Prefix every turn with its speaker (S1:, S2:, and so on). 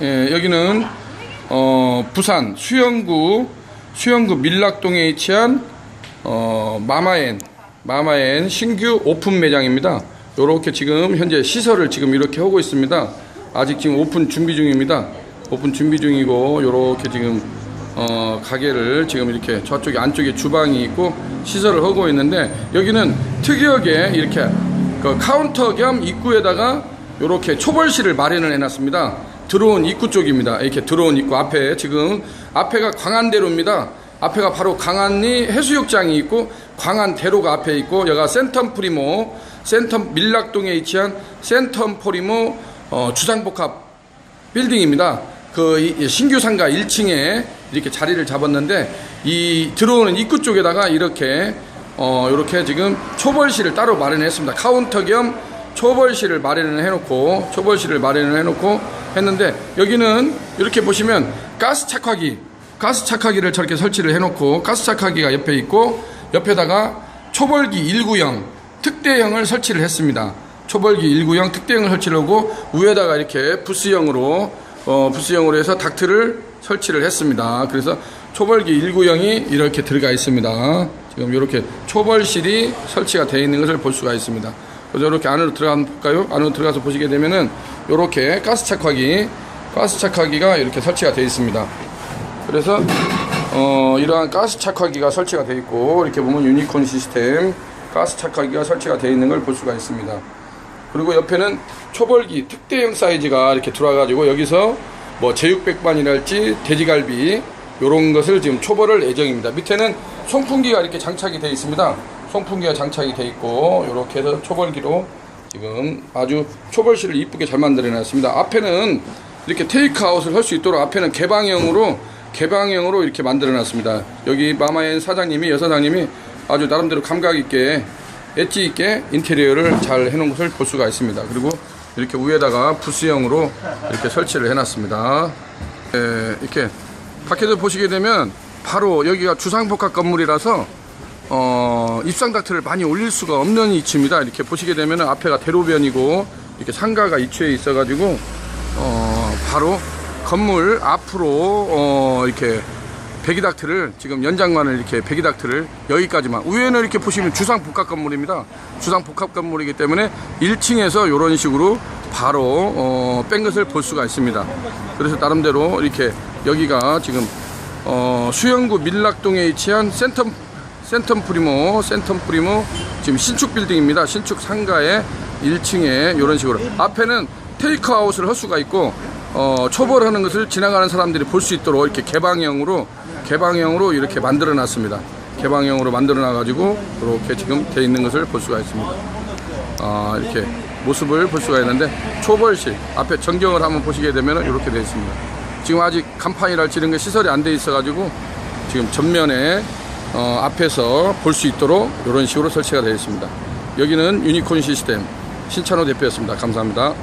S1: 예, 여기는 어, 부산 수영구 수영구 밀락동에 위치한 어, 마마엔 마마엔 신규 오픈 매장입니다. 이렇게 지금 현재 시설을 지금 이렇게 하고 있습니다. 아직 지금 오픈 준비 중입니다. 오픈 준비 중이고 이렇게 지금 어, 가게를 지금 이렇게 저쪽에 안쪽에 주방이 있고 시설을 하고 있는데 여기는 특이하게 이렇게 그 카운터 겸 입구에다가 이렇게 초벌실을 마련을 해놨습니다. 들어온 입구 쪽입니다. 이렇게 들어온 입구 앞에 지금 앞에가 광안대로입니다. 앞에가 바로 강안리 해수욕장이 있고 광안대로가 앞에 있고 여기가 센텀 프리모 센텀 밀락동에 위치한 센텀 프리모 어, 주상복합 빌딩입니다. 그 이- 신규 상가 1층에 이렇게 자리를 잡았는데 이 들어오는 입구 쪽에다가 이렇게 어 이렇게 지금 초벌실을 따로 마련했습니다. 카운터 겸 초벌실을 마련을 해놓고 초벌실을 마련을 해놓고 했는데 여기는 이렇게 보시면 가스 착화기 가스 착화기를 저렇게 설치를 해놓고 가스 착화기가 옆에 있고 옆에다가 초벌기 1구형 특대형을 설치를 했습니다. 초벌기 1구형 특대형을 설치를 하고 위에다가 이렇게 부스형으로 어, 부스형으로 해서 닥트를 설치를 했습니다. 그래서 초벌기 1구형이 이렇게 들어가 있습니다. 지금 이렇게 초벌실이 설치가 되어 있는 것을 볼 수가 있습니다. 그래서 이렇게 안으로 들어가 볼까요? 안으로 들어가서 보시게 되면은 이렇게 가스 착화기, 가스 착화기가 이렇게 설치가 되어 있습니다. 그래서 어, 이러한 가스 착화기가 설치가 되어 있고 이렇게 보면 유니콘 시스템 가스 착화기가 설치가 되어 있는 걸 볼 수가 있습니다. 그리고 옆에는 초벌기 특대형 사이즈가 이렇게 들어와가지고 여기서 뭐 제육백반이랄지 돼지갈비 요런 것을 지금 초벌할 예정입니다. 밑에는 송풍기가 이렇게 장착이 되어 있습니다. 송풍기가 장착이 되어 있고 이렇게 해서 초벌기로 지금 아주 초벌실을 이쁘게 잘 만들어 놨습니다. 앞에는 이렇게 테이크아웃을 할 수 있도록 앞에는 개방형으로 개방형으로 이렇게 만들어 놨습니다. 여기 마마엔 사장님이 여사장님이 아주 나름대로 감각 있게 엣지 있게 인테리어를 잘 해놓은 것을 볼 수가 있습니다. 그리고 이렇게 위에다가 부스형으로 이렇게 설치를 해놨습니다. 에, 이렇게 밖에서 보시게 되면 바로 여기가 주상복합 건물이라서 어, 입상 닥트를 많이 올릴 수가 없는 위치입니다. 이렇게 보시게 되면 앞에가 대로변이고 이렇게 상가가 이치해 있어가지고 어, 바로 건물 앞으로 어, 이렇게 배기닥트를 지금 연장만을 이렇게 배기닥트를 여기까지만 위에는 이렇게 보시면 주상 복합 건물입니다. 주상 복합 건물이기 때문에 1층에서 이런 식으로 바로 어, 뺀 것을 볼 수가 있습니다. 그래서 나름대로 이렇게 여기가 지금 어, 수영구 밀락동에 위치한 센텀 센텀 프리모 센텀 프리모 지금 신축 빌딩입니다. 신축 상가의 1층에 이런 식으로 앞에는 테이크아웃을 할 수가 있고 어, 초벌하는 것을 지나가는 사람들이 볼 수 있도록 이렇게 개방형으로 개방형으로 이렇게 만들어 놨습니다. 개방형으로 만들어 놔 가지고 이렇게 지금 돼 있는 것을 볼 수가 있습니다. 아, 이렇게 모습을 볼 수가 있는데 초벌실 앞에 전경을 한번 보시게 되면 이렇게 되어 있습니다. 지금 아직 간판이랄지 이런 게 시설이 안 돼 있어 가지고 지금 전면에 어, 앞에서 볼 수 있도록 이런 식으로 설치가 되어 있습니다. 여기는 유니콘 시스템 신찬호 대표였습니다. 감사합니다.